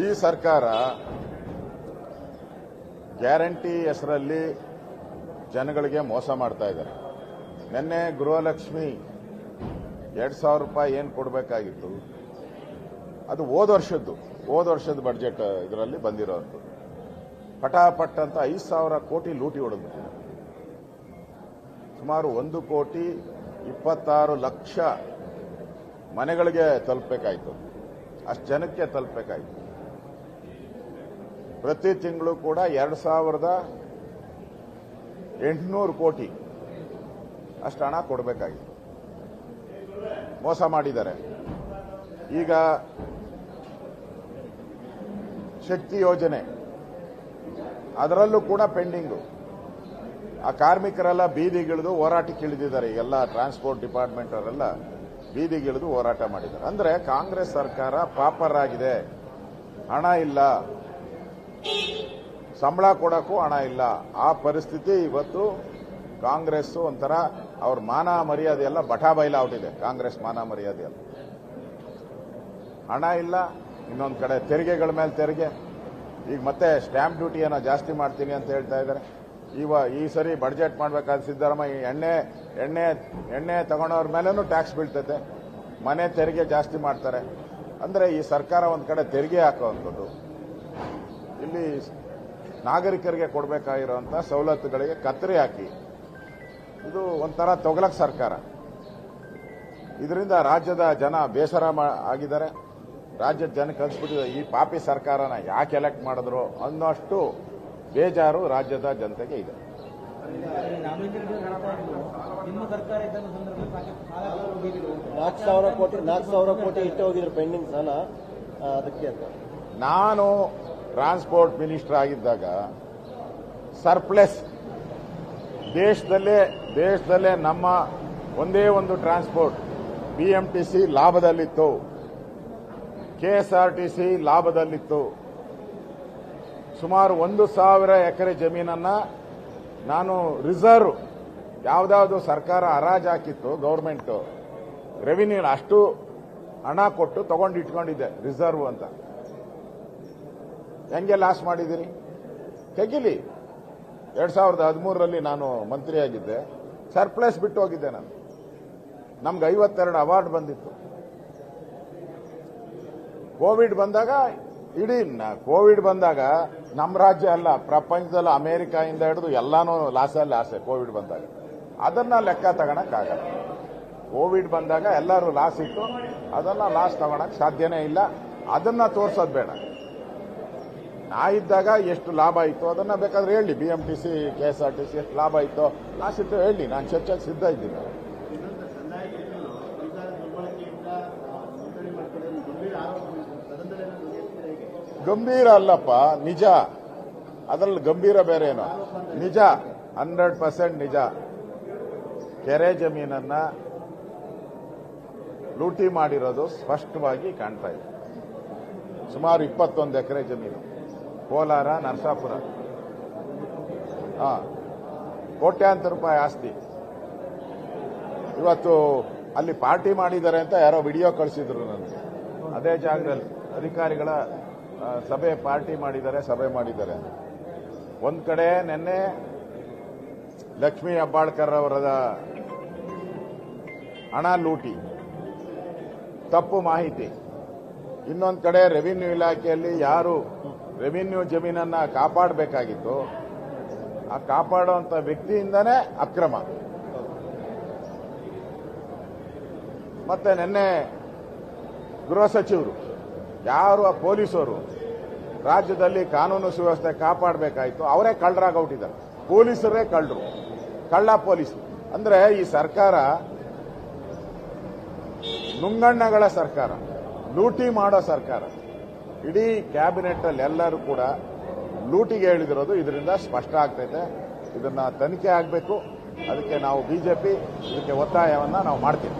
ಈ ಸರ್ಕಾರ ಗ್ಯಾರಂಟಿ ಹೆಸರಲ್ಲಿ ಜನಗಳಿಗೆ ಮೋಸ ಮಾಡ್ತಾ ಇದ್ದಾರೆ. ನಿನ್ನೆ ಗೃಹಲಕ್ಷ್ಮಿ ಎರಡು ಸಾವಿರ ರೂಪಾಯಿ ಏನು ಕೊಡಬೇಕಾಗಿತ್ತು? ಅದು ಹೋದ ವರ್ಷದ್ದು, ಹೋದ ವರ್ಷದ ಬಜೆಟ್ ಇದರಲ್ಲಿ ಬಂದಿರೋದು. ಪಟಾಪಟ್ ಅಂತ ಐದು ಸಾವಿರ ಕೋಟಿ ಲೂಟಿ ಹೊಡೆದ್ಬಿಟ್ಟಿದೆ. ಸುಮಾರು ಒಂದು ಕೋಟಿ ಇಪ್ಪತ್ತಾರು ಲಕ್ಷ ಮನೆಗಳಿಗೆ ತಲುಪಬೇಕಾಯ್ತು. ಅಷ್ಟು ಜನಕ್ಕೆ ತಲುಪಬೇಕಾಯ್ತು. ಪ್ರತಿ ತಿಂಗಳು ಕೂಡ ಎರಡು ಸಾವಿರದ ಎಂಟುನೂರು ಕೋಟಿ ಅಷ್ಟು ಹಣ ಕೊಡಬೇಕಾಗಿದೆ. ಮೋಸ ಮಾಡಿದ್ದಾರೆ. ಈಗ ಶಕ್ತಿ ಯೋಜನೆ, ಅದರಲ್ಲೂ ಕೂಡ ಪೆಂಡಿಂಗು. ಆ ಕಾರ್ಮಿಕರೆಲ್ಲ ಬೀದಿಗಿಳಿದು ಹೋರಾಟಕ್ಕೆ ಇಳಿದಿದ್ದಾರೆ. ಎಲ್ಲ ಟ್ರಾನ್ಸ್ಪೋರ್ಟ್ ಡಿಪಾರ್ಟ್ಮೆಂಟ್ ಅವರೆಲ್ಲ ಬೀದಿಗಿಳಿದು ಹೋರಾಟ ಮಾಡಿದ್ದಾರೆ. ಅಂದ್ರೆ ಕಾಂಗ್ರೆಸ್ ಸರ್ಕಾರ ಪಾಪರ್ ಆಗಿದೆ ಹಣ ಇಲ್ಲ. ಸಂಬಳ ಕೊಡಕ್ಕೂ ಹಣ ಇಲ್ಲ. ಆ ಪರಿಸ್ಥಿತಿ ಇವತ್ತು ಕಾಂಗ್ರೆಸ್ ಒಂಥರ ಅವ್ರ ಮಾನ ಮರ್ಯಾದೆ ಎಲ್ಲ ಬಟಾ ಇದೆ ಕಾಂಗ್ರೆಸ್ ಮಾನ ಮರ್ಯಾದೆ ಎಲ್ಲ. ಹಣ ಇಲ್ಲ, ಇನ್ನೊಂದು ಕಡೆ ತೆರಿಗೆಗಳ ಮೇಲೆ ತೆರಿಗೆ. ಈಗ ಮತ್ತೆ ಸ್ಟ್ಯಾಂಪ್ ಡ್ಯೂಟಿಯನ್ನು ಜಾಸ್ತಿ ಮಾಡ್ತೀನಿ ಅಂತ ಹೇಳ್ತಾ ಇದ್ದಾರೆ. ಇವ ಈ ಸರಿ ಬಡ್ಜೆಟ್ ಮಾಡಬೇಕಾದ ಸಿದ್ದರಾಮಯ್ಯ ಎಣ್ಣೆ ಎಣ್ಣೆ ಎಣ್ಣೆ ತಗೊಳೋರ ಮೇಲೆನೂ ಟ್ಯಾಕ್ಸ್ ಬೀಳ್ತೈತೆ. ಮನೆ ತೆರಿಗೆ ಜಾಸ್ತಿ ಮಾಡ್ತಾರೆ. ಅಂದ್ರೆ ಈ ಸರ್ಕಾರ ಒಂದು ಕಡೆ ತೆರಿಗೆ ಹಾಕುವಂಥದ್ದು ಇಲ್ಲಿ ನಾಗರಿಕರಿಗೆ ಕೊಡಬೇಕಾಗಿರುವಂಥ ಸವಲತ್ತುಗಳಿಗೆ ಕತ್ತರಿ ಹಾಕಿ. ಇದು ಒಂಥರ ತೊಗಲಕ್ ಸರ್ಕಾರ. ಇದರಿಂದ ರಾಜ್ಯದ ಜನ ಬೇಸರ ಆಗಿದ್ದಾರೆ. ರಾಜ್ಯದ ಜನಕ್ಕೆ ಅನ್ಸ್ಬಿಟ್ಟಿದೆ ಈ ಪಾಪಿ ಸರ್ಕಾರನ ಯಾಕೆ ಎಲೆಕ್ಟ್ ಮಾಡಿದ್ರು ಅನ್ನೋಷ್ಟು ಬೇಜಾರು ರಾಜ್ಯದ ಜನತೆಗೆ ಇದೆ. ನಾಲ್ಕು ಸಾವಿರ ನಾಲ್ಕು ಸಾವಿರ ಕೋಟಿ ಇಟ್ಟು ಹೋಗಿದ್ರು ಪೆಂಡಿಂಗ್ ಸಾಲ ಅದಕ್ಕೆ ನಾನು ಟ್ರಾನ್ಸ್ಪೋರ್ಟ್ ಮಿನಿಸ್ಟರ್ ಆಗಿದ್ದಾಗ ಸರ್ಪ್ಲೆಸ್ ದೇಶದಲ್ಲೇ ದೇಶದಲ್ಲೇ ನಮ್ಮ ಒಂದೇ ಒಂದು ಟ್ರಾನ್ಸ್ಪೋರ್ಟ್ ಬಿಎಂಟಿಸಿ ಲಾಭದಲ್ಲಿತ್ತು. ಕೆಎಸ್ಆರ್ಟಿಸಿ ಲಾಭದಲ್ಲಿತ್ತು. ಸುಮಾರು ಒಂದು ಸಾವಿರ ಎಕರೆ ಜಮೀನನ್ನ ನಾನು ರಿಸರ್ವ್ ಯಾವುದಾದ್ರು ಸರ್ಕಾರ ಹರಾಜು ಹಾಕಿತ್ತು, ಗೌರ್ಮೆಂಟ್. ರೆವಿನ್ಯೂ ಅಷ್ಟು ಹಣ ಕೊಟ್ಟು ತಗೊಂಡು ಇಟ್ಕೊಂಡಿದ್ದೆ ರಿಸರ್ವ್ ಅಂತ. ಹೆಂಗೆ ಲಾಸ್ ಮಾಡಿದಿರಿ ತೆಗಿಲಿ. ಎರಡ್ ಸಾವಿರದ ಹದಿಮೂರರಲ್ಲಿ ನಾನು ಮಂತ್ರಿಯಾಗಿದ್ದೆ. ಸರ್ಪ್ಲಸ್ ಬಿಟ್ಟು ಹೋಗಿದ್ದೆ ನಾನು. ನಮ್ಗೆ ಐವತ್ತೆರಡು ಅವಾರ್ಡ್ ಬಂದಿತ್ತು. ಕೋವಿಡ್ ಬಂದಾಗ ಇಡೀ ಕೋವಿಡ್ ಬಂದಾಗ ನಮ್ಮ ರಾಜ್ಯ ಅಲ್ಲ, ಪ್ರಪಂಚದಲ್ಲಿ, ಅಮೆರಿಕಾಯಿಂದ ಹಿಡಿದು ಎಲ್ಲಾನು ಲಾಸಲ್ಲಿ ಆಸೆ ಕೋವಿಡ್ ಬಂದಾಗ. ಅದನ್ನ ಲೆಕ್ಕ ತಗೊಳಕ್ಕಾಗಲ್ಲ ಕೋವಿಡ್ ಬಂದಾಗ ಎಲ್ಲರೂ ಲಾಸ್ ಇತ್ತು. ಅದನ್ನ ಲಾಸ್ ತಗೊಳಕ್ ಸಾಧ್ಯನೇ ಇಲ್ಲ. ಅದನ್ನ ತೋರ್ಸೋದು ಬೇಡ. ನಾ ಇದ್ದಾಗ ಎಷ್ಟು ಲಾಭ ಇತ್ತು? ಅದನ್ನ ಬೇಕಾದ್ರೆ ಹೇಳಿ. B M T C K S R T C ಎಷ್ಟು ಲಾಭ ಇತ್ತು? ಲಾಸ್ ಇತ್ತು ಹೇಳಿ. ನಾನು ಚರ್ಚೆಗೆ ಸಿದ್ಧ ಇದ್ದೀನಿ. ಗಂಭೀರ ಅಲ್ಲಪ್ಪ. ನಿಜ. ಅದರಲ್ಲಿ ಗಂಭೀರ ಬೇರೆ ಏನು? ನಿಜ. ಹಂಡ್ರೆಡ್ ಪರ್ಸೆಂಟ್ ನಿಜ. ಕೆರೆ ಜಮೀನನ್ನ ಲೂಟಿ ಮಾಡಿರೋದು ಸ್ಪಷ್ಟವಾಗಿ ಕಾಣ್ತಾ ಇದೆ. ಸುಮಾರು ಇಪ್ಪತ್ತೊಂದು ಎಕರೆ ಜಮೀನು. ಕೋಲಾರ, ನರಸಾಪುರ. ಹಾಂ, ಕೋಟ್ಯಾಂತರ ರೂಪಾಯಿ ಆಸ್ತಿ. ಇವತ್ತು ಅಲ್ಲಿ ಪಾರ್ಟಿ ಮಾಡಿದ್ದಾರೆ ಅಂತ ಯಾರೋ ವಿಡಿಯೋ ಕಳಿಸಿದ್ರು ನನಗೆ. ಅದೇ ಜಾಗದಲ್ಲಿ ಅಧಿಕಾರಿಗಳ ಸಭೆ ಪಾರ್ಟಿ ಮಾಡಿದ್ದಾರೆ, ಸಭೆ ಮಾಡಿದ್ದಾರೆ ಒಂದ್ ಕಡೆ ನಿನ್ನೆ ಲಕ್ಷ್ಮೀ ಅಬ್ಬಾಳ್ಕರ್ ಅವರ ಹಣ ಲೂಟಿ, ತಪ್ಪು ಮಾಹಿತಿ. ಇನ್ನೊಂದು ಕಡೆ ರೆವಿನ್ಯೂ ಇಲಾಖೆಯಲ್ಲಿ ಯಾರು ರೆವಿನ್ಯೂ ಜಮೀನನ್ನ ಕಾಪಾಡಬೇಕಾಗಿತ್ತು. ಆ ಕಾಪಾಡುವಂತ ವ್ಯಕ್ತಿಯಿಂದನೇ ಅಕ್ರಮ. ಮತ್ತೆ ನಿನ್ನೆ ಗೃಹ ಸಚಿವರು, ಯಾರು ಆ ಪೊಲೀಸರು, ರಾಜ್ಯದಲ್ಲಿ ಕಾನೂನು ಸುವ್ಯವಸ್ಥೆ ಕಾಪಾಡಬೇಕಾಯಿತು, ಅವರೇ ಕಳ್ಳರಾಗೌಟಿದ್ದಾರೆ ಪೊಲೀಸರೇ ಕಳ್ಳರು. ಕಳ್ಳ ಪೊಲೀಸ್. ಅಂದ್ರೆ ಈ ಸರ್ಕಾರ ನುಂಗಣ್ಣಗಳ ಸರ್ಕಾರ, ಲೂಟಿ ಮಾಡೋ ಸರ್ಕಾರ. ಇಡೀ ಕ್ಯಾಬಿನೆಟ್ ಅಲ್ಲಿ ಎಲ್ಲರೂ ಕೂಡ ಲೂಟಿಗೆ ಹೇಳಿದಿರೋದು ಇದರಿಂದ ಸ್ಪಷ್ಟ ಆಗ್ತೈತೆ. ಇದನ್ನ ತನಿಖೆ ಆಗಬೇಕು. ಅದಕ್ಕೆ ನಾವು ಬಿಜೆಪಿ, ಇದಕ್ಕೆ ಒತ್ತಾಯವನ್ನ ನಾವು ಮಾಡ್ತೀವಿ.